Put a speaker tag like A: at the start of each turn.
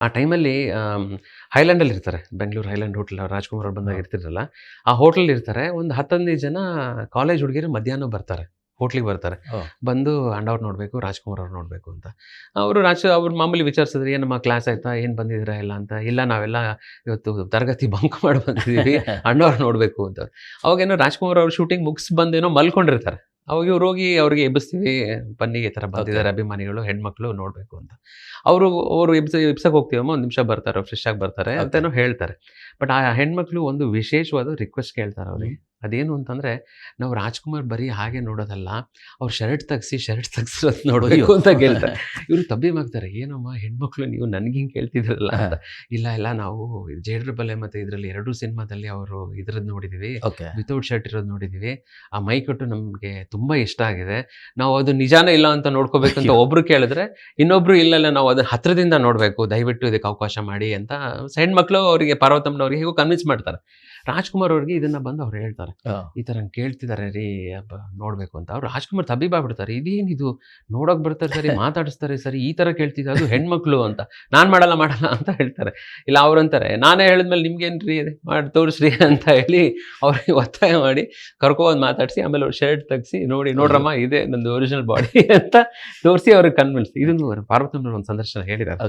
A: ಆ ಟೈಮಲ್ಲಿ ಹೈಲ್ಯಾಂಡಲ್ಲಿ ಇರ್ತಾರೆ. ಬೆಂಗಳೂರು ಹೈಲ್ಯಾಂಡ್ ಹೋಟೆಲ್ ರಾಜ್ಕುಮಾರ್ ಅವ್ರು ಬಂದಾಗ. ಇರ್ತಿರಲ್ಲ ಆ ಹೋಟೆಲ್ ಇರ್ತಾರೆ. ಒಂದು ಹತ್ತೊಂದು ಜನ ಕಾಲೇಜ್ ಹುಡುಗಿರು ಮಧ್ಯಾಹ್ನ ಬರ್ತಾರೆ. ಹೋಟ್ಲಿಗೆ ಬರ್ತಾರೆ. ಬಂದು ಅಂಡ್ ಔಟ್ ನೋಡಬೇಕು ರಾಜ್ಕುಮಾರ್ ಅವ್ರು ನೋಡಬೇಕು ಅಂತ. ಅವರು ರಾಜ್ ಅವ್ರು ಮಾಮೂಲಿ ವಿಚಾರಿಸಿದ್ರೆ ಏನಮ್ಮ ಕ್ಲಾಸ್ ಆಯ್ತಾ? ಏನು ಬಂದಿದ್ದೀರಾ ಇಲ್ಲ ಅಂತ. ಇಲ್ಲ ನಾವೆಲ್ಲ ಇವತ್ತು ತರಗತಿ ಬಂಕ್ ಮಾಡಿ ಬಂದಿದ್ದೀವಿ. ಅಣ್ಣವ್ರು ನೋಡಬೇಕು ಅಂತ. ಅವಾಗೇನೋ ರಾಜ್ಕುಮಾರ್ ಅವ್ರು ಶೂಟಿಂಗ್ ಮುಗಿಸ್ ಬಂದೇನೋ ಮಲ್ಕೊಂಡಿರ್ತಾರೆ. ಅವಾಗ ಇವ್ರು ಹೋಗಿ ಅವ್ರಿಗೆ ಎಬ್ಬಿಸ್ತೀವಿ ಬನ್ನಿ ಈ ಥರ ಬಂದಿದ್ದಾರೆ ಅಭಿಮಾನಿಗಳು ಹೆಣ್ಮಕ್ಳು ನೋಡಬೇಕು ಅಂತ. ಅವರು ಅವರು ಎಬ್ಸ ಎಬ್ಸಕ್ಕೆ ಹೋಗ್ತೀವಮ್ಮ ಒಂದು ನಿಮಿಷ ಬರ್ತಾರೆ ಫ್ರೆಶ್ ಆಗಿ ಬರ್ತಾರೆ. ಅಂತೇನೋ ಹೇಳ್ತಾರೆ. ಬಟ್ ಆ ಹೆಣ್ಮಕ್ಳು ಒಂದು ವಿಶೇಷವಾದ ರಿಕ್ವೆಸ್ಟ್ ಕೇಳ್ತಾರೆ ಅವ್ರಿಗೆ. ಅದೇನು ಅಂತಂದ್ರೆ ನಾವು ರಾಜ್ಕುಮಾರ್ ಬರೀ ಹಾಗೆ ನೋಡೋದಲ್ಲ ಅವ್ರು ಶರ್ಟ್ ತೆಗ್ಸಿ ಶರ್ಟ್ ತೆಗ್ಸಿರೋದು ನೋಡೋದು ಅಂತ ಕೇಳ್ತಾರೆ. ಇವರು ತಬ್ಬಿಮಾಗ್ತಾರೆ ಏನಮ್ಮ ಹೆಣ್ಮಕ್ಳು ನೀವು ನನಗೆ ಹಿಂಗೆ ಕೇಳ್ತಿದ್ರಲ್ಲ? ಇಲ್ಲ ಇಲ್ಲ ನಾವು ಜೇಡ್ರ ಬಲೆ ಮತ್ತೆ ಇದರಲ್ಲಿ ಎರಡೂ ಸಿನಿಮಾದಲ್ಲಿ ಅವರು ಇದ್ರದ್ದು ನೋಡಿದೀವಿ.
B: ಓಕೆ.
A: ವಿತೌಟ್ ಶರ್ಟ್ ಇರೋದು ನೋಡಿದೀವಿ. ಆ ಮೈಕಟ್ಟು ನಮಗೆ ತುಂಬಾ ಇಷ್ಟ ಆಗಿದೆ. ನಾವು ಅದು ನಿಜಾನೇ ಇಲ್ಲ ಅಂತ ನೋಡ್ಕೋಬೇಕಂತ
B: ಅಂತ
A: ಒಬ್ರು ಕೇಳಿದ್ರೆ ಇನ್ನೊಬ್ರು ಇಲ್ಲ ನಾವು ಅದನ್ನ ಹತ್ರದಿಂದ ನೋಡಬೇಕು ದಯವಿಟ್ಟು ಇದಕ್ಕೆ ಅವಕಾಶ ಮಾಡಿ ಅಂತ ಹೆಣ್ಮಕ್ಳು ಅವರಿಗೆ ಪಾರ್ವತಮ್ಮನವ್ರಿಗೆ ಹೇಗೋ ಕನ್ವಿನ್ಸ್ ಮಾಡ್ತಾರೆ. ರಾಜ್ಕುಮಾರ್ ಅವ್ರಿಗೆ ಇದನ್ನ ಬಂದು ಅವ್ರು ಹೇಳ್ತಾರೆ. ಈ ಥರ ಕೇಳ್ತಿದ್ದಾರೆ ರೀ ಅಬ್ಬ ನೋಡ್ಬೇಕು ಅಂತ. ಅವ್ರು ರಾಜ್ಕುಮಾರ್ ತಬ್ಬಿಬಾಗ್ಬಿಡ್ತಾರೆ ಇದೇನಿದು? ನೋಡೋಕೆ ಬರ್ತಾರೆ ಸರಿ ಮಾತಾಡಿಸ್ತಾರೆ ಸರಿ ಈ ಥರ ಕೇಳ್ತಿದ್ದಾರೆ ಅದು ಹೆಣ್ಮಕ್ಳು ಅಂತ. ನಾನು ಮಾಡಲ್ಲ ಮಾಡಲ್ಲ ಅಂತ ಹೇಳ್ತಾರೆ. ಇಲ್ಲ ಅವ್ರಂತಾರೆ ನಾನೇ ಹೇಳಿದ್ಮೇಲೆ ನಿಮ್ಗೇನ್ರಿ ಮಾಡಿ ತೋರಿಸ್ರಿ ಅಂತ ಹೇಳಿ ಅವ್ರಿಗೆ ಒತ್ತಾಯ ಮಾಡಿ ಕರ್ಕೊಬಂದು ಮಾತಾಡಿಸಿ ಆಮೇಲೆ ಅವ್ರು ಶರ್ಟ್ ತೆಗ್ಸಿ ನೋಡಿ ನೋಡ್ರಮ್ಮ ಇದೆ ನಂದು ಒರಿಜಿನಲ್ ಬಾಡಿ ಅಂತ ತೋರಿಸಿ ಅವ್ರಿಗೆ ಕನ್ವಿನ್ಸ್ ಇದನ್ನು ಪಾರ್ವತಮ್ಮನವ್ರು ಒಂದು ಸಂದರ್ಶನ ಹೇಳಿದ್ದಾರೆ